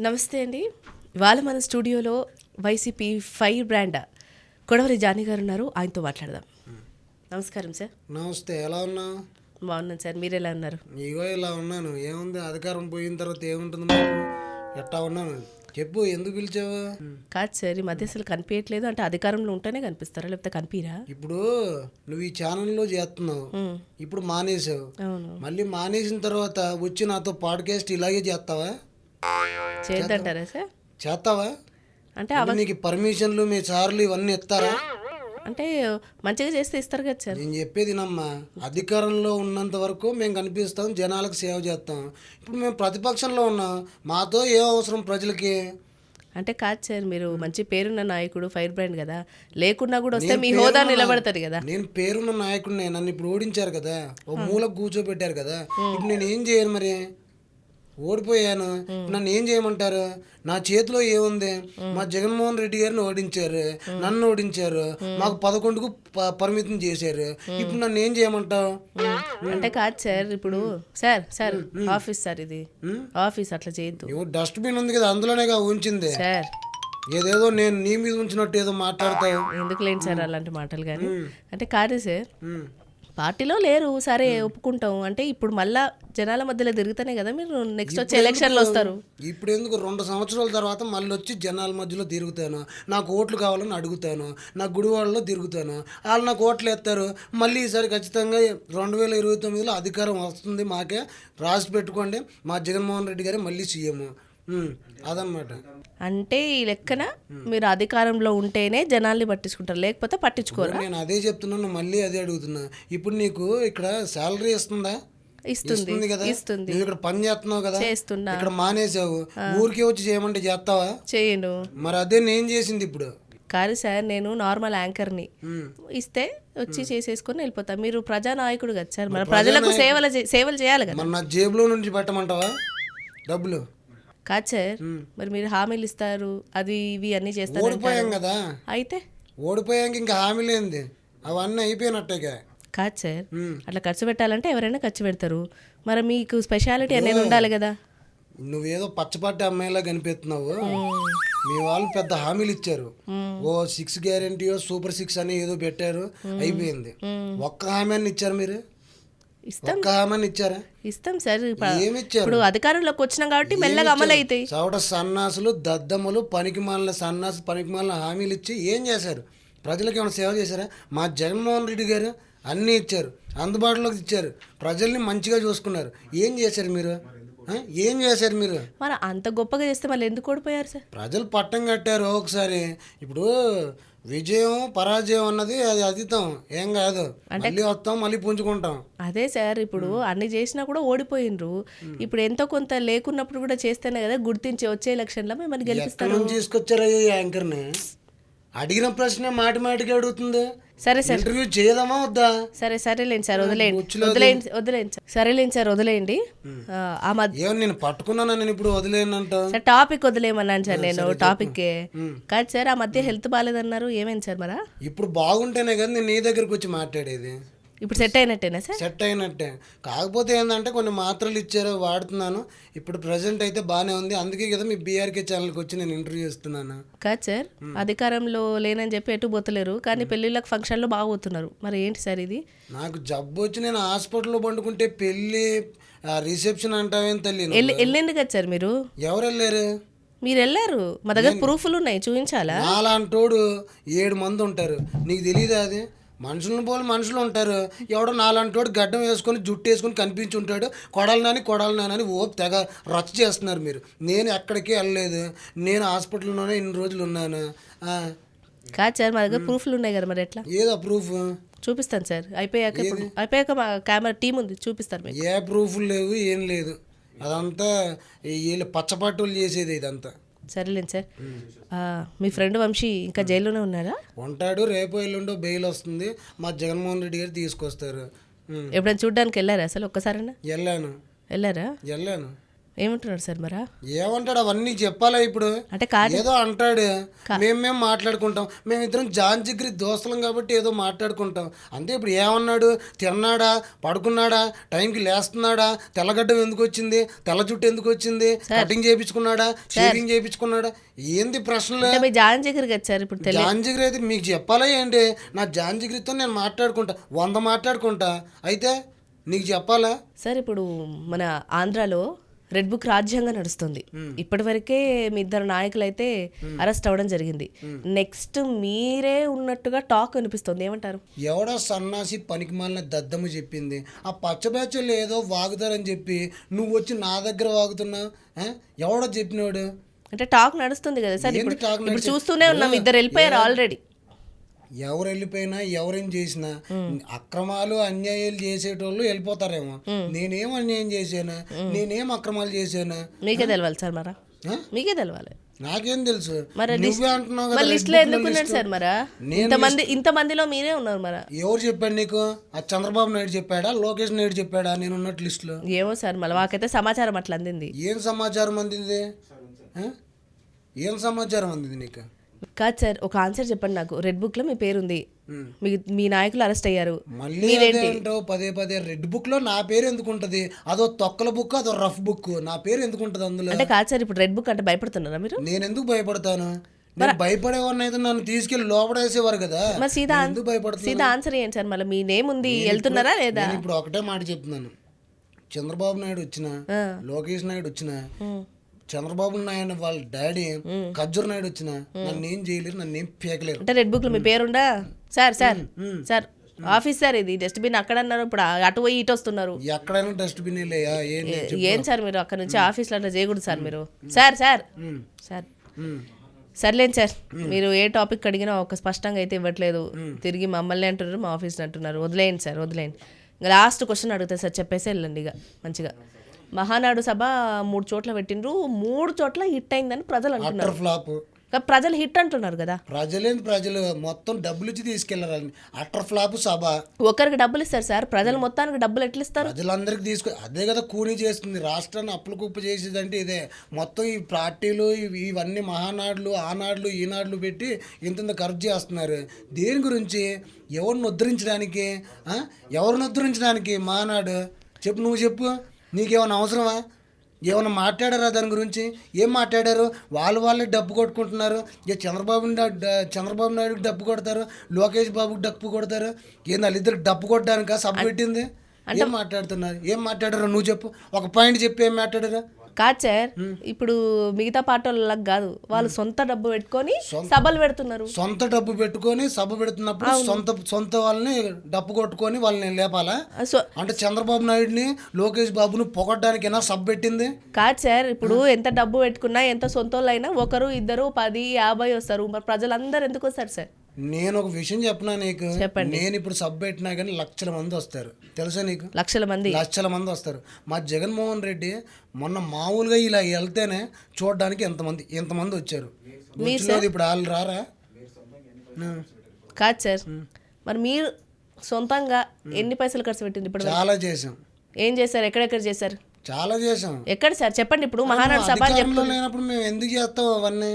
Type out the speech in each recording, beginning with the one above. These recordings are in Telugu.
నమస్తే అండి. ఇవాళ మన స్టూడియోలో YCP fire brand Kodavali Jani గారు ఉన్నారు. ఆయనతో మాట్లాడదాం. నమస్కారం సార్. నమస్తే ఎలా ఉన్నావు? బాగున్నాను సార్. మీరు ఎలా ఉన్నారు? ఇగో ఇలా ఉన్నాను. ఏముంది? అధికారం పోయిన తర్వాత ఏముంటుంది మాకు? ఎట్టా ఉన్నాను? చెప్పు ఎందుకు పిలిచావు? కాదు సార్ ఈ మధ్య అసలు కనిపించట్లేదు. అంటే అధికారంలో ఉంటేనే కనిపిస్తారా? లేకపోతే కనిపిరా? ఇప్పుడు నువ్వు ఈ ఛానల్లో చేస్తున్నావు. ఇప్పుడు మానేసావు మళ్ళీ మానేసిన తర్వాత వచ్చి నాతో పాడ్కాస్ట్ ఇలాగే చేస్తావా? చేద్దంటారా సార్? చేస్తావా? అంటే నీకు పర్మిషన్లు మీ సార్లు ఇవన్నీ ఇస్తారా? అంటే మంచిగా చేస్తే ఇస్తారు కదా సార్. నేను చెప్పేది నమ్మా. అధికారంలో ఉన్నంత వరకు మేము కనిపిస్తాం జనాలకు సేవ చేస్తాం. ఇప్పుడు మేము ప్రతిపక్షంలో ఉన్నాం. మాతో ఏం అవసరం ప్రజలకి? అంటే కాదు సార్ మీరు మంచి పేరున్న నాయకుడు ఫైర్ బ్రాండ్ కదా. లేకున్నా కూడా వస్తే మీ హోదా నిలబడతారు కదా. నేను పేరున్న నాయకుడిని నన్ను ఇప్పుడు ఓడించారు కదా. ఓ మూలకు కూర్చోబెట్టారు కదా. ఇప్పుడు నేను ఏం చేయను మరి? ఓడిపోయాను. నన్ను ఏం చేయమంటారు? నా చేతిలో ఏముంది? మా జగన్మోహన్ రెడ్డి గారిని ఓడించారు. నన్ను ఓడించారు. మాకు పదకొండుకు పరిమితం చేశారు. ఇప్పుడు నన్ను ఏం చేయమంటావు? అంటే కాదు సార్ ఇప్పుడు సార్ సార్ ఆఫీస్ సార్ ఇది. ఆఫీస్ అట్లా చేయొద్దు. డస్ట్బిన్ ఉంది కదా అందులోనేగా ఉంచింది. సార్. ఏదేదో నేను నీ మీద ఉంచినట్టు ఏదో మాట్లాడతావు. ఎందుకు లేండి సార్ అలాంటి మాటలు కానీ అంటే కాదు సార్. పార్టీలో లేరు సరే ఒప్పుకుంటాం. అంటే ఇప్పుడు మళ్ళా జనాల మధ్యలో తిరుగుతానే కదా మీరు నెక్స్ట్ వచ్చే ఎలక్షన్లో వస్తారు. ఇప్పుడు ఎందుకు రెండు సంవత్సరాల తర్వాత మళ్ళీ వచ్చి జనాల మధ్యలో తిరుగుతాను? నాకు ఓట్లు కావాలని అడుగుతాను. నా గుడివాడలో తిరుగుతాను. వాళ్ళు నాకు ఓట్లు ఎత్తారు మళ్ళీ ఈసారి ఖచ్చితంగా రెండు వేల ఇరవై తొమ్మిదిలో అధికారం వస్తుంది మాకే. రాసి పెట్టుకోండి. మా జగన్మోహన్ రెడ్డి గారే మళ్ళీ సీఎం. అదనమాట అంటే ఈ లెక్కన మీరు అధికారంలో ఉంటేనే జనాల్ని పట్టించుకుంటారు లేకపోతే పట్టించుకోరు? నేను అదే చెప్తున్నాను మళ్ళీ అదే అడుగుతున్నా. ఇప్పుడు నీకు ఇక్కడ శాలరీ ఇస్తుందా? ఇస్తుంది ఇస్తుంది కదా. ఇస్తుంది. నువ్వు ఇక్కడ పని చేస్తున్నావు కదా. చేస్తున్నా. ఇక్కడ మానేసావు ఊరికే వచ్చి చేయమంటే చేస్తావా? చేయను. మరి అదే నేను చేసింది ఇప్పుడు. కాదు సార్ నేను నార్మల్ యాంకర్ని. ఇస్తే వచ్చి చేసేసుకొని వెళ్ళిపోతా. మీరు ప్రజానాయకుడు కదా సార్. మన ప్రజలకు సేవలు సేవలు చేయాలి కదా. మరి నా జేబులో నుంచి పెట్టమంటావా? డబ్బులు. కాదు సార్ మరి మీరు హామీలు ఇస్తారు అది ఇవి అన్నీ చేస్తారు ఓడిపోయాం కదా. అయితే? ఓడిపోయాక ఇంకా హామీ లేనిది అవన్నీ అయిపోయినట్టేగా ఉమ్. అట్లా ఖర్చు పెట్టాలంటే ఎవరైనా ఖర్చు పెడతారు. మరి మీకు స్పెషాలిటీ అనేది ఉండాలి కదా. నువ్వేదో పచ్చపాటి అమ్మాయిలా కనిపిస్తున్నావు. మీ వాళ్ళు పెద్ద హామీలు ఇచ్చారు. ఓ సిక్స్ గ్యారంటీయో సూపర్ సిక్స్ అని ఏదో పెట్టారు. అయిపోయింది. ఒక్క హామీ అని ఇచ్చారు మీరు? ఇస్తాం ఇచ్చారా? ఇస్తాం సార్ ఇప్పుడు ఏమి ఇచ్చారు? ఇప్పుడు అధికారంలోకి వచ్చినాం కాబట్టి మెల్లగా అమలు అవుతాయి చవట సన్నాసులు దద్దమ్మలు పనికి మాలిన సన్నాసు పనికి మాలిన హామీలు ఇచ్చి ఏం చేశారు? ప్రజలకు ఏమైనా సేవ చేశారా? మా జగన్మోహన్ రెడ్డి గారు అన్నీ ఇచ్చారు అందుబాటులోకి ఇచ్చారు ప్రజల్ని మంచిగా చూసుకున్నారు. ఏం చేశారు మీరు? ఏం చేశారు మీరు? మరి అంత గొప్పగా చేస్తే మళ్ళీ ఎందుకు ఓడిపోయారు సార్? ప్రజలు పట్టం కట్టారు ఒకసారి. ఇప్పుడు విజయం పరాజయం అన్నది అది అతీతం. ఏం కాదు. మళ్ళీ వస్తాం మళ్ళీ పుంజుకుంటాం. అదే సార్ ఇప్పుడు అన్ని చేసినా కూడా ఓడిపోయినరు. ఇప్పుడు ఎంతో కొంత లేకున్నప్పుడు కూడా చేస్తేనే కదా గుర్తించి వచ్చే ఎలక్షన్లో మిమ్మల్ని గెలిపిస్తారు. ఈ యాంకర్ని? అడిగిన ప్రశ్న మాటి మాటికి అడుగుతుంది. సరే సార్. ఇంటర్వ్యూ చేయదామా వద్దా? సరే సరేలేండి సార్ వదిలేయండి. వదిలేయండి. వదిలేయండి సార్ సరేలేండి సార్ వదిలేయండి. ఆ, మధ్య ఏమో నేను పట్టుకున్నాను నేను ఇప్పుడు వదిలేనంట. సార్ టాపిక్ వదిలేయమన్నాను సార్ నేను టాపిక్ కాదు సార్ ఆ మధ్య హెల్త్ బాగాలేదన్నారు ఏమైంది సార్ మరా? ఇప్పుడు బాగుంటేనే కదా నేను నీ దగ్గరికి వచ్చి మాట్లాడేది. ఇప్పుడు సెట్ అయినట్టేనా సార్? సెట్ అయినట్టే. కాకపోతే ఏంటంటే కొన్ని మాత్రలు ఇచ్చారు వాడుతున్నాను. ఇప్పుడు ప్రజెంట్ అయితే బాగానే ఉంది. అందుకే కదా మీ బీఆర్కే ఛానల్కి వచ్చి నేను ఇంటర్వ్యూ ఇస్తున్నాను కాదు సార్ అధికారంలో లేనని చెప్పి ఎటు పోతలేరు. కానీ పెళ్ళిళ్ళకి ఫంక్షన్లో బాగా పోతున్నారు. మరి ఏంటి సార్ ఇది? నాకు జబ్బు వచ్చి నేను హాస్పిటల్లో పండుకుంటే పెళ్ళి రిసెప్షన్ అంటావేం తల్లి వెళ్ళింది కదా సార్ మీరు? ఎవరు వెళ్ళారు? మీరు వెళ్ళారు. మా దగ్గర ప్రూఫ్లు ఉన్నాయి. చూపించాలా? నాలాంటోడు ఏడు మంది ఉంటారు. నీకు తెలియదా అది? మనుషులను పోలి మనుషులు ఉంటారు. ఎవడో నాలాంటోడు గడ్డం వేసుకొని జుట్టు వేసుకొని కనిపించి ఉంటాడు కొడాలనని కొడాలనని ఓ తెగ రచ్చ చేస్తున్నారు మీరు. నేను ఎక్కడికి వెళ్ళలేదు. నేను హాస్పిటల్లోనే ఇన్ని రోజులు ఉన్నాను. కాదు సార్ మా దగ్గర ప్రూఫ్లు ఉన్నాయి కదా మరి ఎట్లా? ఏదో ప్రూఫ్. చూపిస్తాను సార్. అయిపోయాక ఇప్పుడు అయిపోయాక మా కెమెరా టీం ఉంది చూపిస్తారు మీకు. ఏ ప్రూఫ్లు లేవు ఏం లేదు. అదంతా వీళ్ళు పచ్చపట్టులు చేసేది ఇదంతా. సరేలేండి సార్. మీ ఫ్రెండ్ వంశీ ఇంకా జైల్లోనే ఉన్నారా? ఉంటాడు రేపు ఎల్లుండో బెయిల్ వస్తుంది. మా జగన్మోహన్ రెడ్డి గారు తీసుకొస్తారు. ఎప్పుడైనా చూడడానికి వెళ్ళారా అసలు ఒక్కసారైనా? వెళ్ళాను. వెళ్ళారా? వెళ్ళాను. ఏమంటున్నారు సార్ మరా? ఏమంటాడు? అవన్నీ చెప్పాలా ఇప్పుడు? అంటే కాదు. ఏదో అంటాడు. మేము మేము మాట్లాడుకుంటాం. మేము ఇద్దరం జాన్ జిగ్రి దోస్తులం కాబట్టి ఏదో మాట్లాడుకుంటాం. అంతే ఇప్పుడు ఏమన్నాడు? తిన్నాడా? పడుకున్నాడా? టైంకి లేస్తున్నాడా? తెల్లగడ్డం ఎందుకు వచ్చింది తెల్ల జుట్టు ఎందుకు వచ్చింది కటింగ్ చేయించుకున్నాడా? షేవింగ్ చేయించుకున్నాడా? ఏంది ప్రశ్నలు? జాన్ ఇప్పుడు తెలియదు. జాన్ జిగిరి అయితే మీకు చెప్పాలా ఏంటి? నా జాన్ జిగిరితో నేను మాట్లాడుకుంటా. వంద మాట్లాడుకుంటా. అయితే నీకు చెప్పాలా? సార్ ఇప్పుడు మన ఆంధ్రాలో రెడ్ బుక్ రాజ్యాంగం నడుస్తుంది. ఇప్పటి వరకే మీ ఇద్దరు నాయకులు అయితే అరెస్ట్ అవ్వడం జరిగింది. నెక్స్ట్ మీరే ఉన్నట్టుగా టాక్ అనిపిస్తుంది ఏమంటారు? ఎవడో సన్నాసి పనికి మాలిన దద్దమ్మ చెప్పింది. ఆ పచ్చ బ్యాచులు ఏదో వాగుతారని చెప్పి నువ్వు వచ్చి నా దగ్గర వాగుతున్నావు ఆ? ఎవడో చెప్పినోడు? అంటే టాక్ నడుస్తుంది కదా సార్. ఇప్పుడు చూస్తూనే ఉన్నాం. ఇద్దరు వెళ్ళిపోయారు ఆల్రెడీ ఎవరు వెళ్ళిపోయినా ఎవరేం చేసినా అక్రమాలు అన్యాయాలు చేసేటోళ్ళు వెళ్ళిపోతారేమో. నేనేం అన్యాయం చేశాను? నేనేం అక్రమాలు చేశాను? మీకే తెలవాలి సార్ మరా? మీకే తెలవాలి. నాకేం తెలుసు? లిస్ట్లో ఇంతమంది ఇంతమందిలో మీరే ఉన్నారు మరా? ఎవరు చెప్పాడు నీకు? ఆ చంద్రబాబు నాయుడు చెప్పాడా? లోకేష్ నాయుడు చెప్పాడా? నేను ఉన్నట్టు లిస్టులో. ఏమో సార్ మళ్ళీ మాకైతే సమాచారం అట్లా అందింది. ఏం సమాచారం అందింది? ఏం సమాచారం అందింది నీకు? కాదు సార్ ఒక ఆన్సర్ చెప్పండి నాకు. రెడ్ బుక్లో మీ పేరుంది. మీ మీ నాయకులు అరెస్ట్ అయ్యారు. మళ్ళీ అంటావు పదే పదే. రెడ్ బుక్లో నా పేరు ఎందుకు ఉంటది అదో తొక్కల బుక్ అదో రఫ్ బుక్. నా పేరు ఎందుకు ఉంటది అందులో? అంటే కాదు సార్ ఇప్పుడు రెడ్ బుక్ అంటే భయపడుతున్నారా మీరు? నేను ఎందుకు భయపడతాను? నేను భయపడేవాడిని అయితే నన్ను తీసుకెళ్ళి లోపడేసేవారు కదా. మరి సీదా సీదా ఆన్సర్ ఏంటి సార్ మళ్ళీ మీ నేమ్ ఉంది వెళ్తున్నారా లేదా? ఇప్పుడు ఒకటే మాట చెప్తున్నాను. చంద్రబాబు నాయుడు వచ్చిన. లోకేష్ నాయుడు వచ్చిన చంద్రబాబు నాయుడు వాళ్ళ డాడీ ఖజ్జూర్ నాయుడు వచ్చిన నన్ను ఏం చేయలేరు నన్ను ఏం పీకలేరు. అంటే రెడ్ బుక్లో మీ పేరుండా sir sir sir office sir ఇది డస్ట్బిన్ అక్కడ అన్నారు ఇప్పుడు అటు పోయి ఇటు వస్తున్నారు. ఎక్కడైనా డస్ట్బిన్ ఏం సార్ మీరు అక్కడ నుంచి ఆఫీస్లో అట్లా చేయకూడదు సార్ మీరు. Sir sir sir. సర్లేండి సార్ మీరు ఏ టాపిక్ అడిగినా ఒక స్పష్టంగా అయితే ఇవ్వట్లేదు. తిరిగి మమ్మల్ని అంటున్నారు మా ఆఫీస్ని అంటున్నారు. వదిలేయండి సార్ వదిలేయండి. ఇంకా లాస్ట్ క్వశ్చన్ అడుగుతా సార్ చెప్పేసి వెళ్ళండి ఇక మంచిగా. మహానాడు సభ మూడు చోట్ల పెట్టిండ్రు. మూడు చోట్ల హిట్ అయిందని ప్రజలు అంటున్నారు. ఫ్లాప్ ప్రజలు హిట్ అంటున్నారు కదా. ప్రజలేని ప్రజలు? మొత్తం డబ్బులు ఇచ్చి తీసుకెళ్ళారని. అటర్ ఫ్లాప్ సభ. ఒకరికి డబ్బులు ఇస్తారు సార్. ప్రజలు మొత్తానికి డబ్బులు ఎట్లా ఇస్తారు ప్రజలందరికీ తీసుకు అదే కదా కూలీ చేస్తుంది. రాష్ట్రాన్ని అప్పుల కుప్ప చేసేదంటే ఇదే. మొత్తం ఈ పార్టీలు ఇవి- ఇవన్నీ మహానాడులు ఆనాడులు ఈనాడులు పెట్టి ఇంత ఖర్చు చేస్తున్నారు. దేని గురించి? ఎవరిని ఉద్ధరించడానికి? ఎవరిని ఉద్ధరించడానికి? మహానాడు? చెప్పు నువ్వు చెప్పు. నీకేమైనా అవసరమా? ఏమైనా మాట్లాడారా దాని గురించి? ఏం మాట్లాడారు? వాళ్ళు వాళ్ళే డబ్బు కొట్టుకుంటున్నారు. ఇక చంద్రబాబు చంద్రబాబు నాయుడుకి డబ్బు కొడతారు? లోకేష్ బాబుకి డబ్బు కొడతారు? ఏంది వాళ్ళిద్దరికి డబ్బు కొట్టడానికా సభ పెట్టింది? ఏం మాట్లాడుతున్నారు? ఏం మాట్లాడారు నువ్వు చెప్పు. ఒక పాయింట్ చెప్పి ఏం మాట్లాడారా? కాదు సార్ ఇప్పుడు మిగతా వాళ్ళకి కాదు. వాళ్ళు సొంత డబ్బు పెట్టుకొని సభలు పెడుతున్నారు. సొంత డబ్బు పెట్టుకొని సభ పెడుతున్నప్పుడు సొంత సొంత వాళ్ళని డబ్బు కొట్టుకొని వాళ్ళని లేపాలా? అంటే చంద్రబాబు నాయుడిని లోకేష్ బాబుని పొగడ్డానికైనా సభ పెట్టింది? కాదు సార్ ఇప్పుడు ఎంత డబ్బు పెట్టుకున్నా ఎంత సొంత వాళ్ళు అయినా ఒకరు ఇద్దరు పది యాభై వస్తారు. మరి ప్రజలందరూ ఎందుకు వస్తారు సార్? నేను ఒక విషయం చెప్పనా నీకు? చెప్పండి. నేను ఇప్పుడు సబ్ పెట్టినా కానీ లక్షల మంది వస్తారు. తెలుసా నీకు? లక్షల మంది. లక్షల మంది వస్తారు. మా జగన్మోహన్ రెడ్డి మొన్న మామూలుగా ఇలా వెళ్తేనే చూడడానికి ఎంతమంది ఎంతమంది వచ్చారు? ఇప్పుడు వాళ్ళు రారా? కాదు సార్. మరి మీరు సొంతంగా ఎన్ని పైసలు ఖర్చు పెట్టింది ఇప్పుడు చాలా చేసాం ఏం చేశారు? ఎక్కడెక్కడ చేశారు? చాలా చేసాం ఎక్కడ సార్? చెప్పండి ఇప్పుడు మహానాడు సభ లేనప్పుడు మేము ఎందుకు చేస్తాం అవన్నీ?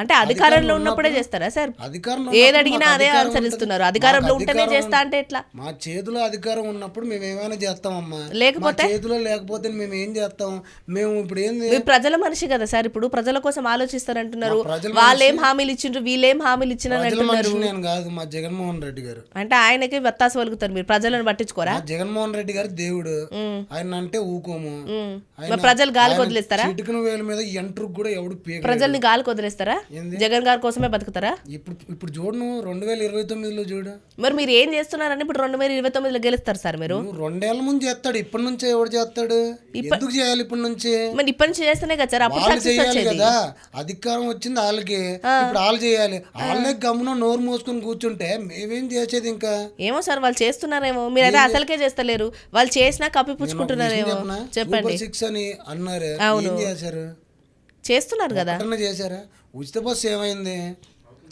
అంటే అధికారంలో ఉన్నప్పుడే చేస్తారా సార్? అధికారంలో ఏది అడిగినా అదే ఆన్సర్. ఇస్తున్నారు అధికారంలో ఉంటేనే చేస్తా అంటే ఎట్లా? మా చేతిలో అధికారం ఉన్నప్పుడు మేము ఏమైనా చేస్తామమ్మా. లేకపోతే? చేతిలో లేకపోతే మేము ఏం చేస్తాం? మేము ఇప్పుడు ఏంది ప్రజల మనిషి కదా సార్. ఇప్పుడు ప్రజల కోసం ఆలోచిస్తారంటున్నారు వాళ్ళేం హామీలు ఇచ్చిండ్రు? వీళ్ళేం హామీలు ఇచ్చినారు అంటున్నారు. నేను కాదు మా జగన్మోహన్ రెడ్డి గారు. అంటే ఆయనకి వత్తాసు వలుగుతారు మీరు. ప్రజలను పట్టించుకోరా? జగన్మోహన్ రెడ్డి గారు దేవుడు. ఆయన అంటే ఊకోము. ప్రజలు ఆయన వదిలేస్తారా? చిటికన వేల మీద ఎంట్రుకు కూడా ఎవడు ప్రజల్ని గాలికి వదిలేస్తారా? జగన్ గారి కోసమే బతుకుతారా? ఇప్పుడు ఇప్పుడు చూడు నువ్వు రెండు వేల ఇరవై తొమ్మిదిలో చూడు. మరి మీరు ఏం చేస్తున్నారని ఇప్పుడు రెండు వేల ఇరవై తొమ్మిదిలో గెలుస్తారు సార్ మీరు? రెండేళ్ళ ముందు చేస్తాడు ఇప్పటి నుంచే ఎవడు చేస్తాడు? ఎందుకు చేయాలి ఇప్పటి నుంచి? మరి ఇప్పటి నుంచి చేస్తేనే కదా సార్ అప్పుడు చేయాలి కదా అధికారం వచ్చింది వాళ్ళకి. ఇప్పుడు వాళ్ళు చేయాలి. వాళ్ళే గమ్మున నోరు మూసుకొని కూర్చుంటే మేమేం చేసేది ఇంకా? ఏమో సార్ వాళ్ళు చేస్తున్నారేమో. మీరైతే అసలుకే చేస్తలేరు. వాళ్ళు చేసినా కప్పిపుచ్చుకుంటున్నారేమో? చెప్పండి. సిక్స్ అని అన్నారు. ఏం చేశారు? చేస్తున్నారు కదా. చేశారా? ఉచిత బస్సు ఏమైంది?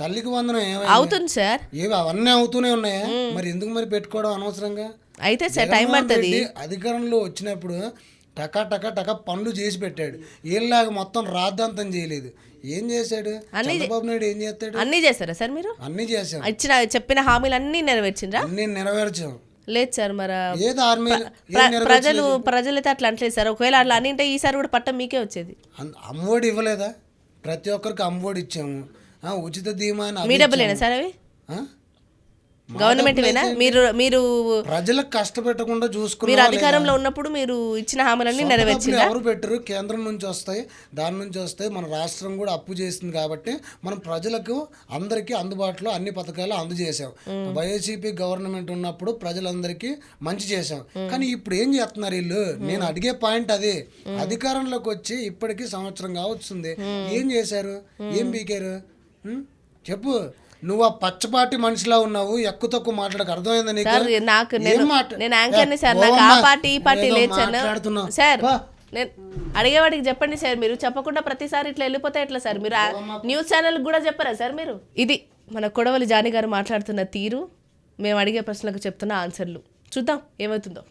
తల్లికి వందనం ఏమైంది? అవుతుంది సార్. ఏవి అవన్నీ అవుతూనే ఉన్నాయా? మరి ఎందుకు మరి పెట్టుకోవడం అనవసరంగా? అయితే సార్ టైం పడుతుంది. అధికారంలో వచ్చినప్పుడు టకా టకా టకా పనులు చేసి పెట్టాడు. వీళ్ళలాగా మొత్తం రాద్ధాంతం చేయలేదు. ఏం చేశాడు? చంద్రబాబు నాయుడు ఏం చేస్తాడు? అన్నీ చేస్తారా సార్ మీరు? అన్నీ చేశాం. ఇచ్చిన చెప్పిన హామీలు అన్నీ నెరవేర్చిండ్రా? అన్నీ నెరవేర్చాం. లేదు సార్ మరి ప్రజలు ప్రజలైతే అట్లా అంటలేదు సార్. ఒకవేళ అట్లా అని ఉంటే ఈసారి కూడా పట్టం మీకే వచ్చేది. అమ్మఒడి ఇవ్వలేదా? ప్రతి ఒక్కరికి అమ్మఒడి ఇచ్చాము. ఆ, ఉచిత ధీమా మీ డబ్బులేనా సార్ అవి? గవర్నమెంట్ మీరు మీరు ప్రజలకు కష్టపెట్టకుండా చూసుకున్న మీరు అధికారంలో ఉన్నప్పుడు మీరు ఇచ్చిన హామీలన్నీ నెరవేర్చి డబ్బులు ఎవరు పెట్టరు. కేంద్రం నుంచి వస్తాయి దాని నుంచి వస్తాయి. మన రాష్ట్రం కూడా అప్పు చేసింది కాబట్టి మనం ప్రజలకు అందరికీ అందుబాటులో అన్ని పథకాలు అందజేసాం వైఎస్సీపీ గవర్నమెంట్ ఉన్నప్పుడు ప్రజలందరికీ మంచి చేసాం కానీ ఇప్పుడు ఏం చేస్తున్నారు వీళ్ళు? నేను అడిగే పాయింట్ అదే. అధికారంలోకి వచ్చి ఇప్పటికీ సంవత్సరం కావచ్చుంది. ఏం చేశారు? ఏం బీకారు ఉం? చెప్పు. నువ్వు ఆ పచ్చపాటి మనిషిలా ఉన్నావు ఎక్కువ తక్కువ మాట్లాడక. అర్థమైందా నీకు? సార్ నాకు ఏం నేను నేను యాంకర్ని సార్ నాకు ఆ పార్టీ ఈ పార్టీ లేదు సార్. సార్. నేను అడిగేవాడికి చెప్పండి సార్. మీరు చెప్పకుండా ప్రతిసారి ఇట్లా వెళ్ళిపోతే ఎట్లా సార్? మీరు న్యూస్ ఛానల్ కూడా చెప్పరా సార్ మీరు? ఇది మన కొడవలి జాని గారు మాట్లాడుతున్న తీరు. మేము అడిగే ప్రశ్నలకు చెప్తున్న ఆన్సర్లు. చూద్దాం ఏమవుతుందో.